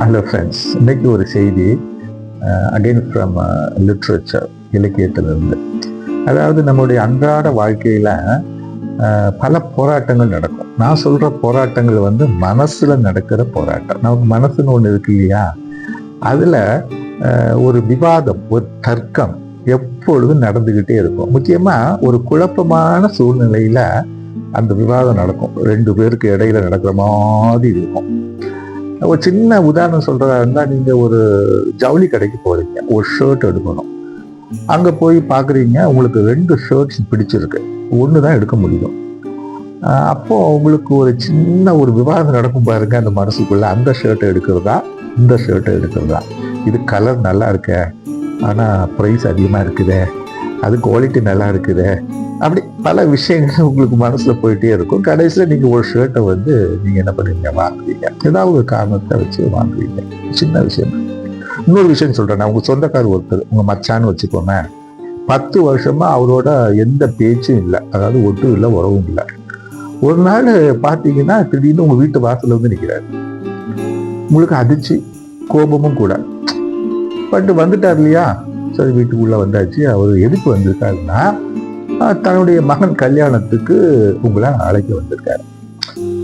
Hello friends இன்னைக்கு ஒரு செய்தி அகெயின் ஃப்ரம் லிட்ரேச்சர் இலக்கியத்திலிருந்து. அதாவது நம்முடைய அன்றாட வாழ்க்கையில் பல போராட்டங்கள் நடக்கும். நான் சொல்கிற போராட்டங்கள் வந்து மனசில் நடக்கிற போராட்டம். நமக்கு மனசுன்னு ஒன்று இருக்கு இல்லையா? அதில் ஒரு விவாதம் ஒரு தர்க்கம் எப்பொழுதும் நடந்துக்கிட்டே இருக்கும். முக்கியமாக ஒரு குழப்பமான சூழ்நிலையில் அந்த விவாதம் நடக்கும். ரெண்டு பேருக்கு இடையில நடக்கிற மாதிரி இருக்கும். ஒரு சின்ன உதாரணம் சொல்றதா இருந்தால் நீங்க ஒரு ஜவுளி கடைக்கு போறீங்க. ஒரு ஷர்ட் எடுக்கணும். அங்க போய் பாக்குறீங்க உங்களுக்கு ரெண்டு ஷர்ட்ஸ் பிடிச்சிருக்கு. ஒன்று தான் எடுக்க முடியும். அப்போது அப்போ உங்களுக்கு ஒரு சின்ன ஒரு விவாதம் நடக்கும் பாருங்க அந்த மனசுக்குள்ள. அந்த ஷர்ட்டை எடுக்கிறதா? இந்த ஷர்ட்டை எடுக்கிறதா? இது கலர் நல்லா இருக்கே. ஆனால் ப்ரைஸ் அதிகமாக இருக்குதே. அது குவாலிட்டி நல்லா இருக்குதே. அப்படி பல விஷயங்கள் உங்களுக்கு மனசுல போயிட்டே இருக்கும். கடைசியில நீங்க ஒரு ஷர்ட்டை வந்து நீங்க என்ன பண்ணுவீங்க? வாங்குவீங்க. ஏதாவது ஒரு காரணத்தை வச்சு வாங்குவீங்க. சின்ன விஷயம். இன்னொரு விஷயம் சொல்றேன். நான் உங்க சொந்தக்கார் ஒருத்தர் உங்க மச்சான்னு வச்சுக்கோங்க பத்து வருஷமா அவரோட எந்த பேச்சும் இல்லை. அதாவது ஒட்டும் இல்லை உறவும் இல்லை. ஒரு நாள் பார்த்தீங்கன்னா திடீர்னு உங்க வீட்டு வாசல்ல வந்து நிற்கிறாரு உங்களுக்கு அதிர்ச்சி கோபமும் கூட. பட் வந்துட்டார் இல்லையா? சரி வீட்டுக்குள்ள வந்தாச்சு. அவர் எதுக்கு வந்திருக்காருன்னா தன்னுடைய மகன் கல்யாணத்துக்கு உங்களை அழைக்க வந்திருக்காரு.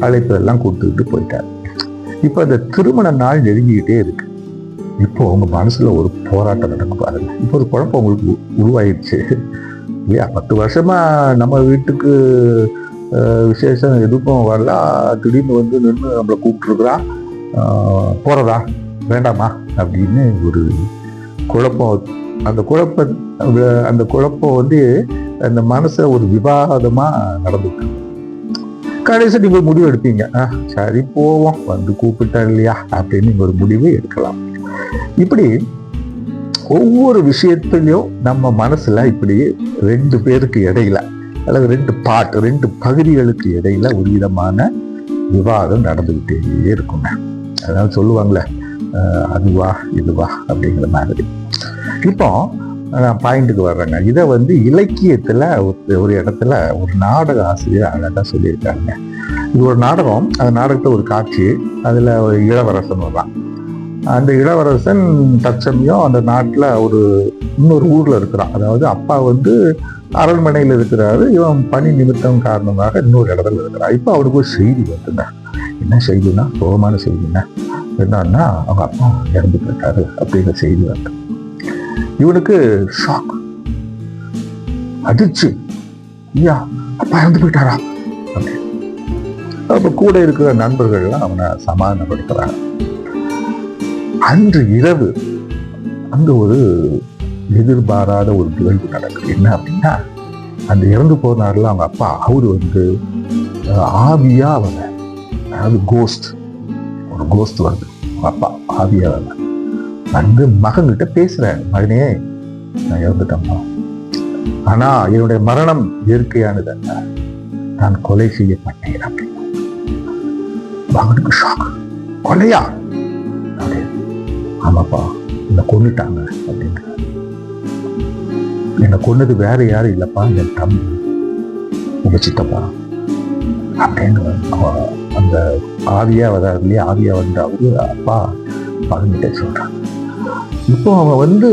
அழைப்பு எல்லாம் கொடுத்துக்கிட்டு போயிட்டார். இப்போ அந்த திருமண நாள் நெருங்கிக்கிட்டே இருக்கு. இப்போ உங்க மனசுல ஒரு போராட்டம் நடக்கும் பாருங்க. இப்போ ஒரு குழப்பம் உங்களுக்கு உ- உருவாயிடுச்சு இல்லையா? பத்து வருஷமா நம்ம வீட்டுக்கு விசேஷம் எதுக்கும் வரல? திடீர்னு வந்து நின்று நம்மளை கூப்பிட்டுருக்குறான் போறதா? வேண்டாமா? அப்படின்னு ஒரு குழப்பம் அந்த குழப்ப அந்த குழப்பம் வந்து அந்த மனசை ஒரு விவாதமா நடந்துட்டு கடைசி நீங்க முடிவு எடுப்பீங்க. "ஆ, சரி போவோம். வந்து கூப்பிட்டேன் இல்லையா? அப்படின்னு நீங்கள் ஒரு முடிவு எடுக்கலாம். இப்படி ஒவ்வொரு விஷயத்துலையும் நம்ம மனசுல இப்படி ரெண்டு பேருக்கு இடையில அல்லது ரெண்டு பாட்டு ரெண்டு பகுதிகளுக்கு இடையில ஒரு விதமான விவாதம் நடந்துகிட்டே இருக்குங்க. அதனால சொல்லுவாங்களே அதுவா இதுவா அப்படிங்கிற மாதிரி. இப்போ நான் பாயிண்ட்டுக்கு வர்றேங்க. இதை வந்து இலக்கியத்தில் ஒரு ஒரு இடத்துல ஒரு நாடக ஆசிரியர் அழகாக சொல்லியிருக்காங்க இது ஒரு நாடகம் அந்த நாடகத்தை ஒரு காட்சி அதில் ஒரு இளவரசன் வர்றான். அந்த இளவரசன் தற்சமயம் அந்த நாட்டில் ஒரு இன்னொரு ஊரில் இருக்கிறான். அதாவது அப்பா வந்து அரண்மனையில் இருக்கிறாரு இவன் பணி நிமித்தம் காரணமாக இன்னொரு இடத்துல இருக்கிறான். இப்போ அவனுக்கு ஒரு செய்தி வருதுங்க. என்ன செய்தினா சோகமான செய்தினா என்னன்னா அவங்க அப்பா இறந்து போயிட்டாரு அப்படிங்கிற செய்தி வந்து. இவனுக்கு ஷாக் அதிர்ச்சி ஐயா அப்பா இறந்து போயிட்டாரா அப்ப கூட இருக்கிற நண்பர்கள்லாம் அவனை சமாதானப்படுத்துறாங்க. அன்று இரவு அங்க ஒரு எதிர்பாராத ஒரு நிகழ்வு நடக்குது. என்ன அப்படின்னா அந்த இறந்து போனார்ல அவங்க அப்பா அவரு வந்து ஆவியா அவனை அதாவது கோஸ்ட் ஒரு கோஸ்ட் வருது. அப்பா ஆவியா வந்து மகன்கிட்ட பேசுறேன் மகனே நான் இறந்துட்டம்மா ஆனா என்னுடைய மரணம் இயற்கையானது அல்ல. நான் கொலை செய்யப்பட்டேன் அப்படின்னு. மகனுக்கு ஷாக் கொலையா? ஆமாப்பா என்னை கொன்னுட்டாங்க அப்படின்னு என்னை கொன்னது வேற யாரும் இல்லப்பா என் தம்பி. உங்க சித்தப்பா. அப்படின்னு அந்த ஆவியா வராது இல்லையா ஆவியா வந்து அவரு அப்பா மகன்கிட்ட சொல்கிறாங்க இப்போ அவன் வந்து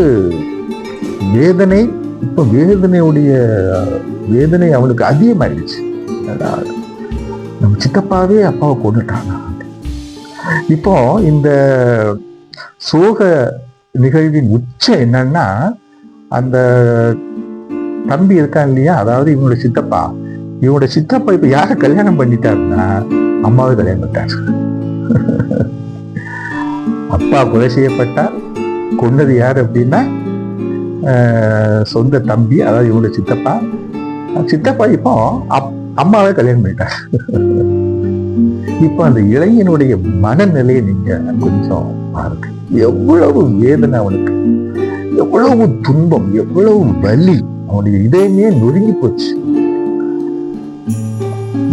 வேதனை இப்போ வேதனையுடைய வேதனை அவனுக்கு அதிகமாயிடுச்சு. அதாவது நம்ம சித்தப்பாவே அப்பாவை கொண்டுட்டாங்க இப்போ இந்த சோக நிகழ்வின் உச்சம் என்னன்னா அந்த தம்பி இருக்கான் இல்லையா? அதாவது இவனோட சித்தப்பா. இவனோட சித்தப்பா இப்போ யாரை கல்யாணம் பண்ணிட்டாருன்னா அம்மாவை கல்யாணம் பண்ணிட்டார் அப்பா கொலை செய்யப்பட்டார். கொண்டது யார் அப்படின்னா ஆஹ், சொந்த தம்பி அதாவது இவனோட சித்தப்பா. சித்தப்பா இப்போ அப்- அம்மாவை கல்யாணம் பண்ணிட்டார். இப்போ அந்த இளைஞனுடைய மனநிலையை நீங்க கொஞ்சம் பாருங்க. எவ்வளவு வேதனை அவனுக்கு. எவ்வளவு துன்பம் எவ்வளவு வலி அவனுடைய இதயமே நொறுங்கி போச்சு.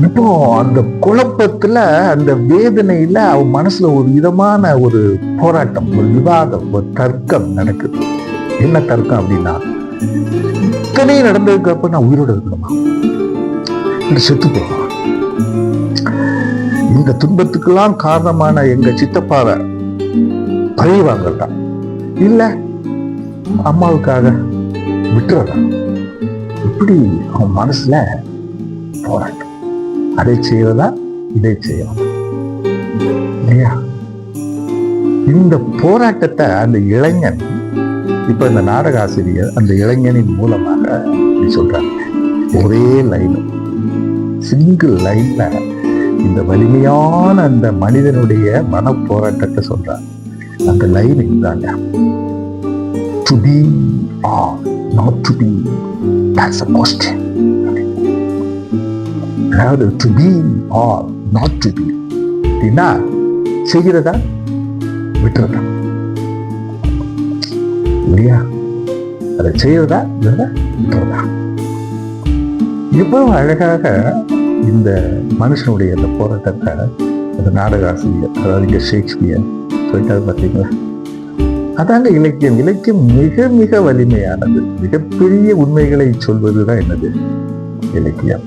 இப்போ அந்த குழப்பத்துல அந்த வேதனையில அவன் மனசுல ஒரு விதமான ஒரு போராட்டம் ஒரு விவாதம் ஒரு தர்க்கம் நடக்குது. என்ன தர்க்கம் அப்படின்னா இத்தனை நடந்ததுக்கு நான் உயிரோட இருக்கணுமா? இல்ல செத்து போகணும் இந்த துன்பத்துக்கெல்லாம் காரணமான எங்க சித்தப்பாவை பழி வாங்கறதா? இல்ல அம்மாவுக்காக விட்டுறதா? இப்படி அவன் மனசுல போராட்டம். அதை செய்வதா இதை செய்யலாம் இல்லையா? இந்த போராட்டத்தை அந்த இளைஞன் இப்ப இந்த நாடக ஆசிரியர் அந்த இளைஞனின் மூலமாக சொல்றாங்க. ஒரே லைன் சிங்கிள் லைன்ல இந்த வலிமையான அந்த மனிதனுடைய மன போராட்டத்தை சொல்றாங்க. அந்த லைன் இதுதாங்க to be or not to be that's a question. அதாவது to be or not to be அப்படின்னா செய்கிறதா? விட்டுறதா? இல்லையா? அதை செய்யறதா இல்லைன்னா விட்டுறதா? இவ்வளவு அழகாக இந்த மனுஷனுடைய அந்த போராட்டத்தை அந்த நாடகாசிரியர் அதாவது இங்கே ஷேக்ஸ்பியர் சொல்லிட்டாரு பார்த்தீங்களா? அதாங்க இலக்கியம். இலக்கியம் மிக மிக வலிமையானது. மிகப்பெரிய உண்மைகளை சொல்வதுதான் என்னது? இலக்கியம்.